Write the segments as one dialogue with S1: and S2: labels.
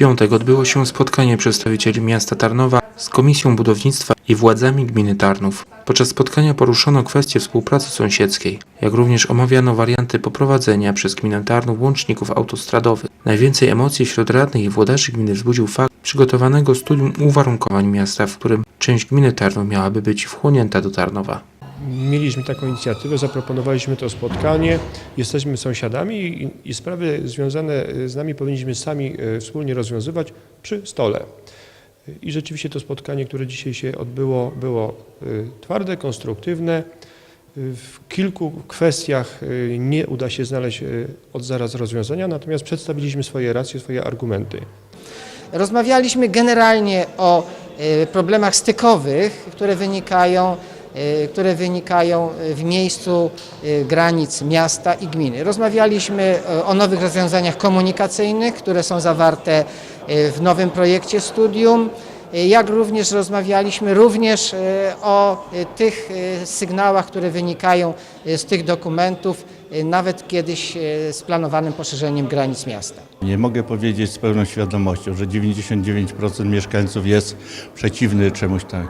S1: piątek odbyło się spotkanie przedstawicieli miasta Tarnowa z Komisją Budownictwa i władzami gminy Tarnów. Podczas spotkania poruszono kwestie współpracy sąsiedzkiej, jak również omawiano warianty poprowadzenia przez gminę Tarnów łączników autostradowych. Najwięcej emocji wśród radnych i włodarzy gminy wzbudził fakt przygotowanego studium uwarunkowań miasta, w którym część gminy Tarnów miałaby być wchłonięta do Tarnowa.
S2: Mieliśmy taką inicjatywę, zaproponowaliśmy to spotkanie, jesteśmy sąsiadami i, i sprawy związane z nami powinniśmy sami e, wspólnie rozwiązywać przy stole. I rzeczywiście to spotkanie, które dzisiaj się odbyło, było e, twarde, konstruktywne. E, W kilku kwestiach e, nie uda się znaleźć e, od zaraz rozwiązania, natomiast przedstawiliśmy swoje racje, swoje argumenty.
S3: Rozmawialiśmy generalnie o e, problemach stykowych, które wynikają, e, które wynikają w miejscu e, granic miasta i gminy. Rozmawialiśmy o nowych rozwiązaniach komunikacyjnych, które są zawarte w nowym projekcie studium. Jak również rozmawialiśmy również o tych sygnałach, które wynikają z tych dokumentów, nawet kiedyś z planowanym poszerzeniem granic miasta.
S4: Nie mogę powiedzieć z pełną świadomością, że 99% mieszkańców jest przeciwny czemuś tam.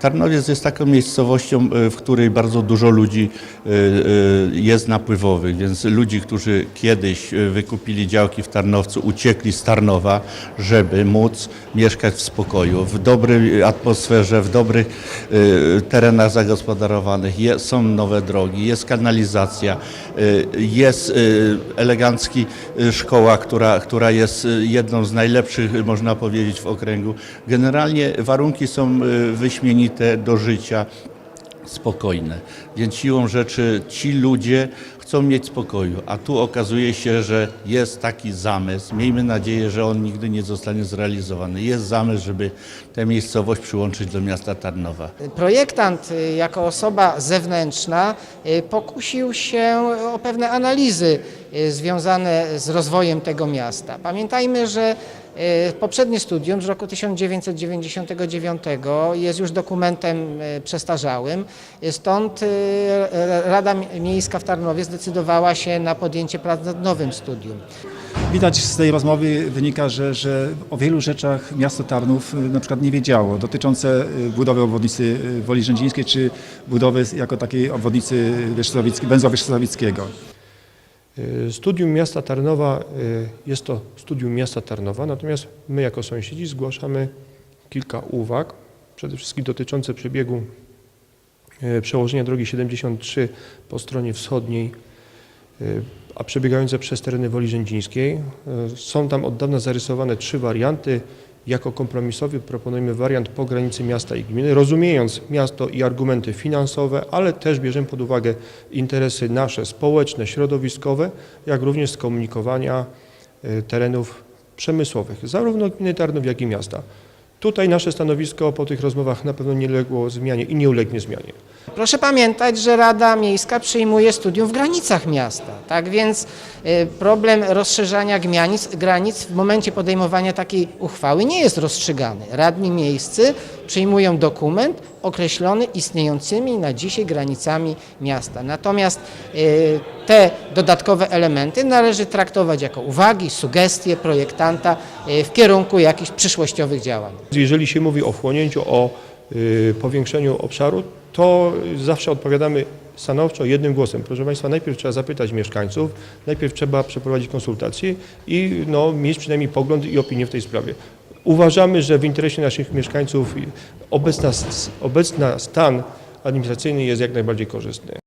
S4: Tarnowiec jest taką miejscowością, y, w której bardzo dużo ludzi y, y, jest napływowych, więc ludzi, którzy kiedyś wykupili działki w Tarnowcu, uciekli z Tarnowa, żeby móc mieszkać w spokoju, w dobrej atmosferze, w dobrych terenach zagospodarowanych. Są nowe drogi, jest kanalizacja, jest elegancki szkoła, która, która jest jedną z najlepszych, można powiedzieć, w okręgu. Generalnie warunki są y, wyśmienite do życia, spokojne. Więc siłą rzeczy ci ludzie chcą mieć spokoju, a tu okazuje się, że jest taki zamysł. Miejmy nadzieję, że on nigdy nie zostanie zrealizowany. Jest zamysł, żeby tę miejscowość przyłączyć do miasta Tarnowa.
S3: Projektant y, jako osoba zewnętrzna y, pokusił się o pewne analizy y, związane z rozwojem tego miasta. Pamiętajmy, że poprzednie studium z roku 1999 jest już dokumentem przestarzałym, stąd Rada Miejska w Tarnowie się na podjęcie prac nad nowym studium.
S5: Widać z tej rozmowy wynika, że, że o wielu rzeczach miasto Tarnów y, na przykład nie wiedziało, dotyczące y, budowy obwodnicy y, Woli Rzędzińskiej, czy budowy jako takiej obwodnicy węzła Wierzchowickiego.
S2: Studium miasta Tarnowa jest to studium miasta Tarnowa, natomiast my jako sąsiedzi zgłaszamy kilka uwag, przede wszystkim dotyczące przebiegu przełożenia drogi 73 po stronie wschodniej, y, a przebiegające przez tereny Woli Rzędzińskiej. Y, Są tam od dawna zarysowane trzy warianty. Jako kompromisowy proponujemy wariant po granicy miasta i gminy, rozumiejąc miasto i argumenty finansowe, ale też bierzemy pod uwagę interesy nasze społeczne, środowiskowe, jak również skomunikowania terenów przemysłowych, zarówno gminy Tarnów, jak i miasta. Tutaj nasze stanowisko po tych rozmowach na pewno nie uległo zmianie i nie ulegnie zmianie.
S3: Proszę pamiętać, że Rada Miejska przyjmuje studium w granicach miasta. Tak więc y, problem rozszerzania granic w momencie podejmowania takiej uchwały nie jest rozstrzygany. Radni miejscy przyjmują dokument określony istniejącymi na dzisiaj granicami miasta. Natomiast y, te dodatkowe elementy należy traktować jako uwagi, sugestie projektanta y, w kierunku jakichś przyszłościowych działań.
S2: Jeżeli się mówi o wchłonięciu, o y, powiększeniu obszaru, to zawsze odpowiadamy stanowczo jednym głosem. Proszę Państwa, najpierw trzeba zapytać mieszkańców, najpierw trzeba przeprowadzić konsultacje i no, mieć przynajmniej pogląd i opinię w tej sprawie. Uważamy, że w interesie naszych mieszkańców obecna, obecna stan administracyjny jest jak najbardziej korzystny.